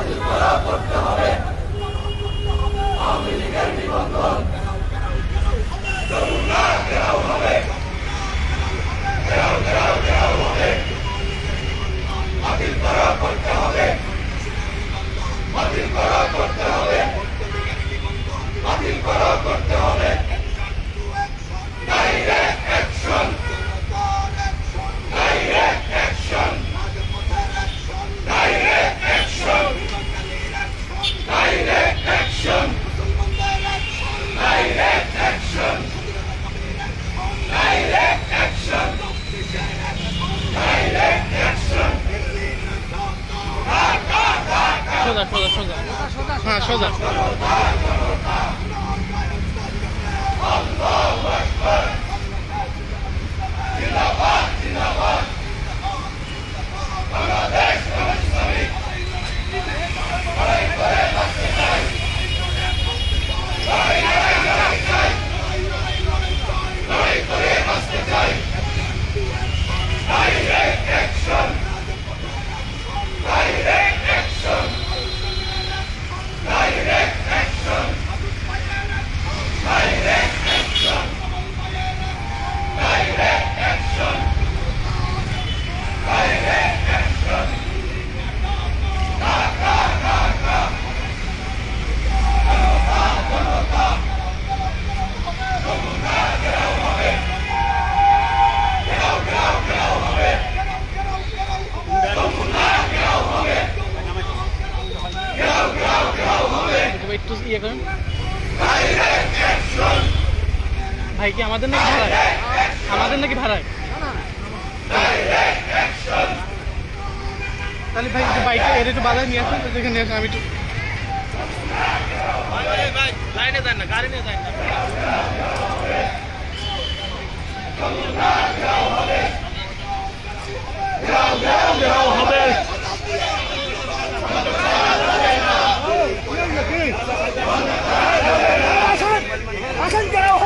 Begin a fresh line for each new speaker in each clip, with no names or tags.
Spotify. ইয়ে করেন। ভাই কি আমাদের নাকি ভাড়ায়? আমাদের নাকি ভাড়ায়? তাহলে ভাই একটু বাইকটা এর একটু বাজারে নিয়ে আসুন দেখে নিয়ে আসুন, আমি একটু লাইনে যান না গাড়ি নিয়ে যান না
Akan kau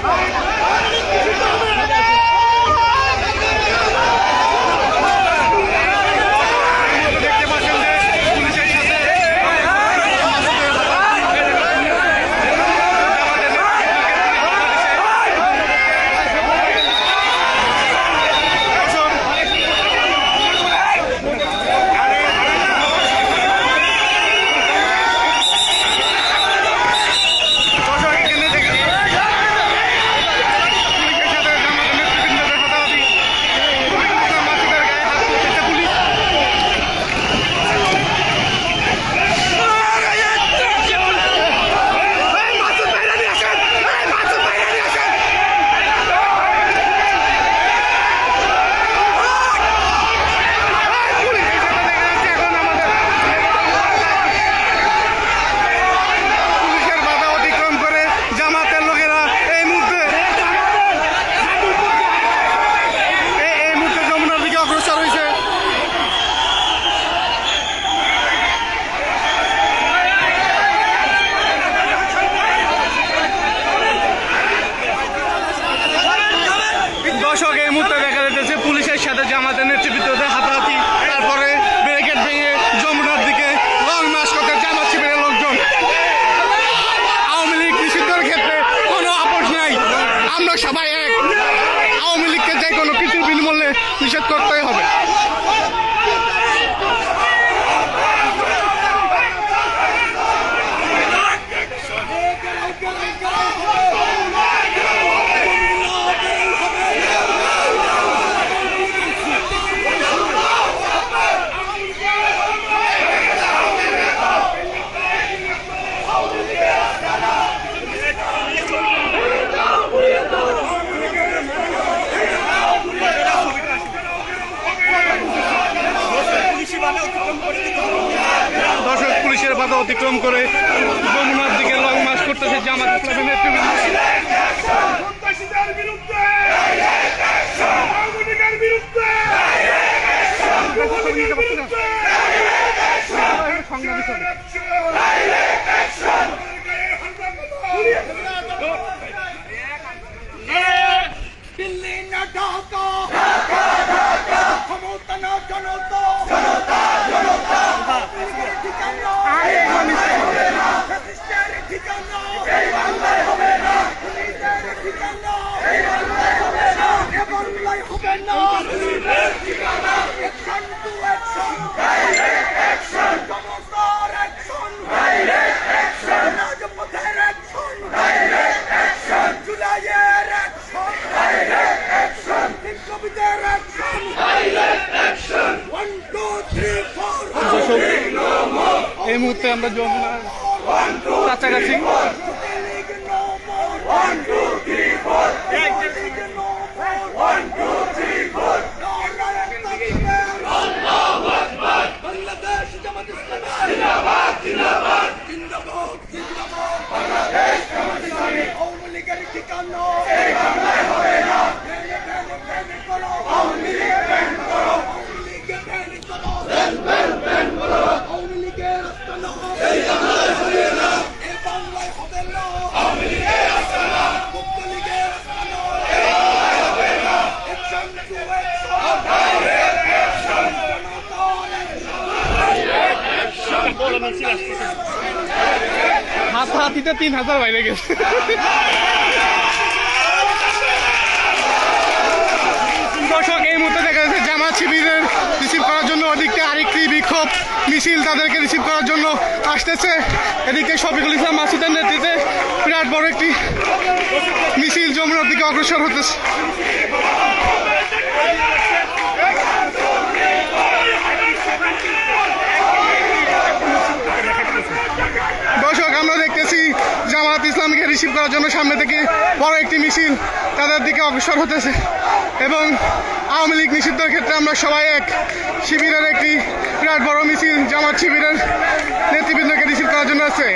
পুলিশের বাধা অতিক্রম করে যমুনার দিকে লং মার্চ করতেছে জামাত ইসলামের নেতৃবৃন্দ সংগ্রামী এই মুহূর্তে আমরা যমুনার কাছাকাছি। তিন হাজার বাইরে গেছে। দর্শক, এই মুহূর্তে দেখা যাচ্ছে জামাত শিবিরের রিসিভ করার জন্য ওদিকটা আরেকটি বিক্ষোভ মিছিল তাদেরকে রিসিভ করার জন্য আসতেছে। এদিকে শফিকুল ইসলাম মাসুদের নেতৃত্বে বিরাট বড় একটি মিছিল যমুনার দিকে অগ্রসর হতেছে দর্শক আমরা দেখতেছি জামাত ইসলামকে রিসিভ করার জন্য সামনে থেকে বড় একটি মিছিল তাদের দিকে অগ্রসর হতেছে। এবং আওয়ামী লীগ নিষিদ্ধের ক্ষেত্রে আমরা সবাই এক। শিবিরের একটি বিরাট বড় মিছিল, জামাত শিবিরের নেতৃবৃন্দকে রিসিভ করার জন্য আছে।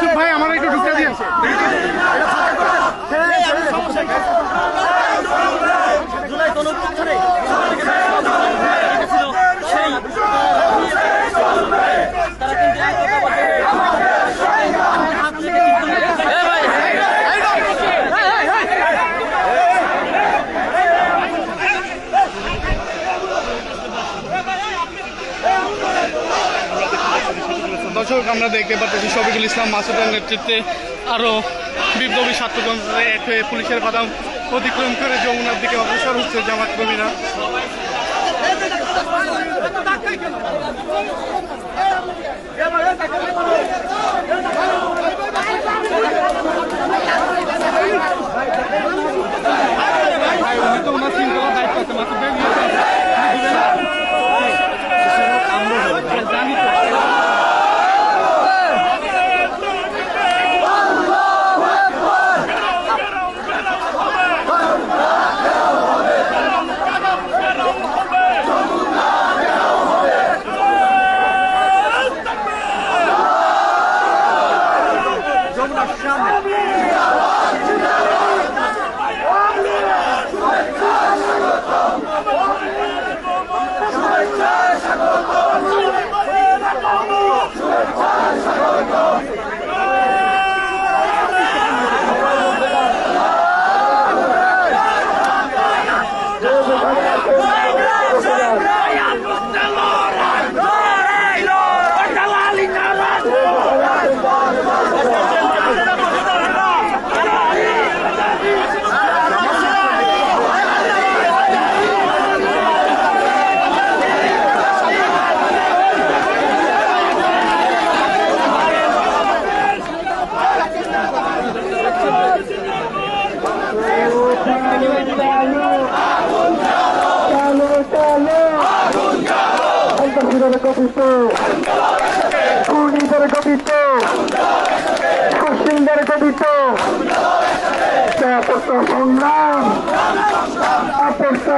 সব ভাই আমার দর্শক, আমরা দেখতে পাচ্ছি শফিকুল ইসলাম মাসুদের নেতৃত্বে আরও বিপ্লবী ছাত্রতন্ত্রে এক হয়ে পুলিশের বাদাম অতিক্রম করে যমুনার দিকে অগ্রসর হচ্ছে জামাত কর্মীরা দায়িত্ব জানি তো।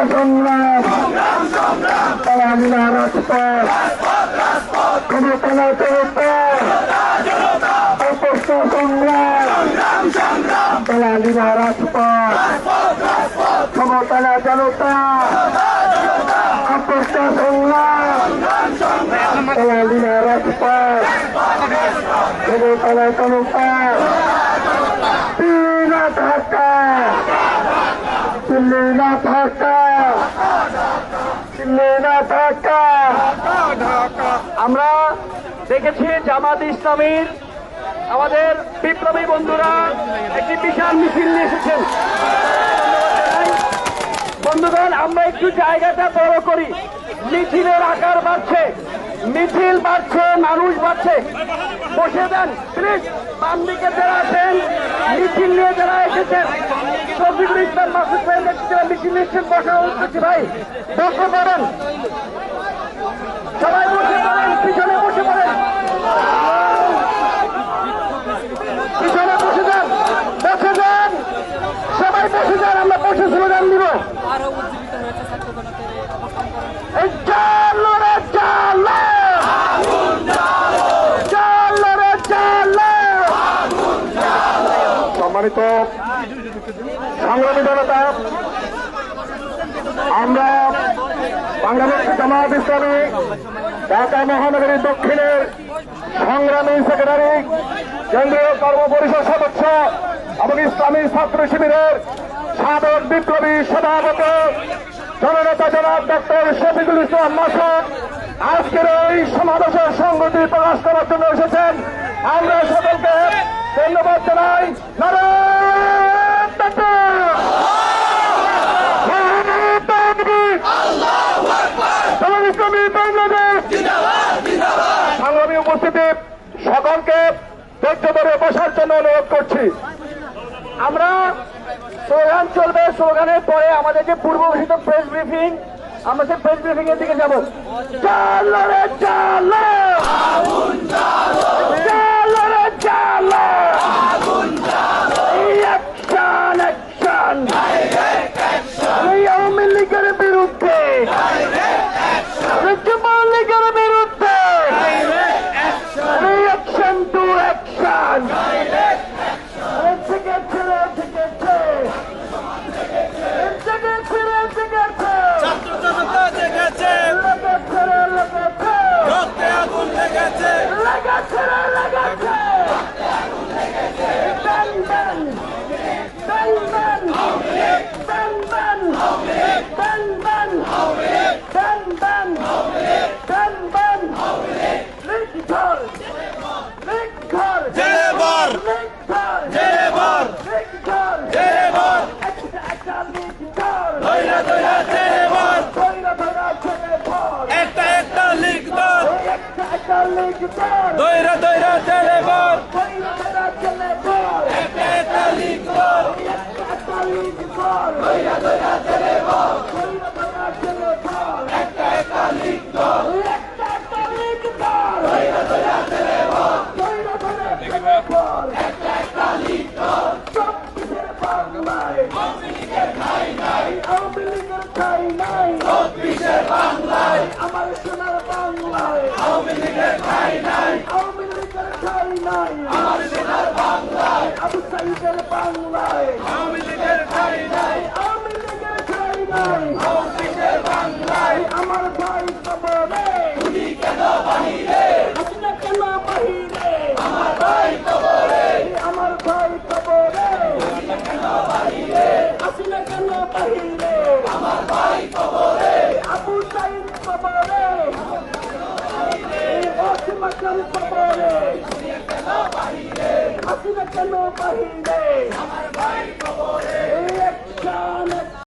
সংগ্রাম তারা আমিনা রাজপথ ক্ষমতা ক্ষমতা আপত্তা সংগ্রাম তারা আমিনা রাজপথ ক্ষমতা জনতা আপত্তা সংগ্রাম তারা জনতা তিন ঢাকা দিল্লি না ঢাকা দিল্লি না ঢাকা।
আমরা দেখেছি জামাত ইসলামীর আমাদের বিপ্লবী বন্ধুরা একটি বিশাল মিছিল নিয়ে এসেছেন। বন্ধুগণ আমরা একটু জায়গাটা বড় করি। মিছিলের আকার বাড়ছে মিছিল বাড়ছে মানুষ বাড়ছে। বসে দেন প্লিজ বাম দিকে যারা আছেন মিছিল নিয়ে যারা এসেছেন। শফিকুল ইসলাম মাসুদ ভাই নেতৃত্বে মিছিল নিচ্ছেন বসা উঠছে ভাই। বসে পড়েন সবাই বসে পড়েন পিছনে বসে পড়েন। পিছনে বসে যান বসে যান। সবাই বসে যান আমরা বসে স্লোগান দিব।
সম্মানিত সংগ্রামী জনতা, আমরা বাংলাদেশ জামাত ইসলামী, ঢাকা মহানগরীর দক্ষিণের সংগ্রামী সেক্রেটারি, কেন্দ্রীয় কর্মপরিষদ সদস্য এবং ইসলামী ছাত্র শিবিরের সাবেক বিপ্লবী সভাপতি, জননেতা জনাব ডক্টর শফিকুল ইসলাম মাসুদ। আজকের এই সমাবেশের সংগতি প্রকাশ করার জন্য এসেছেন। আমরা সকলকে ধন্যবাদ জানাই। নারায়ণ তাকবীর! নারায়ণ তাকবীর! জামাত ইসলামী বাংলাদেশ সংগ্রামী উপস্থিতি সকলকে ধৈর্য ধরে বসার জন্য অনুরোধ করছি
আমরা স্লোগান চলবে স্লোগানের পরে আমাদের যে পূর্ব ঘোষিত প্রেস ব্রিফিং আমরা সেই প্রেস ব্রিফিং এর দিকে যাব চালো রে Doira, doira, televar! Doira, doira, televar! É peta! É! Doira, doira, televar! নাই আওয়ামী বাংলায় আমার ভাই কবরে তুমি কেন বাহিরে হাসিনা কেন বাহিরে আমার ভাই কবরে আমার ভাই কবরে কেন বাহিরে হাসিনা কেন বাহিরে আমার ভাই কবরে আবু সাইদ কবরে অসীমাকাল কবরে হাসিনা কেন বাহিরে আমার ভাই কবরে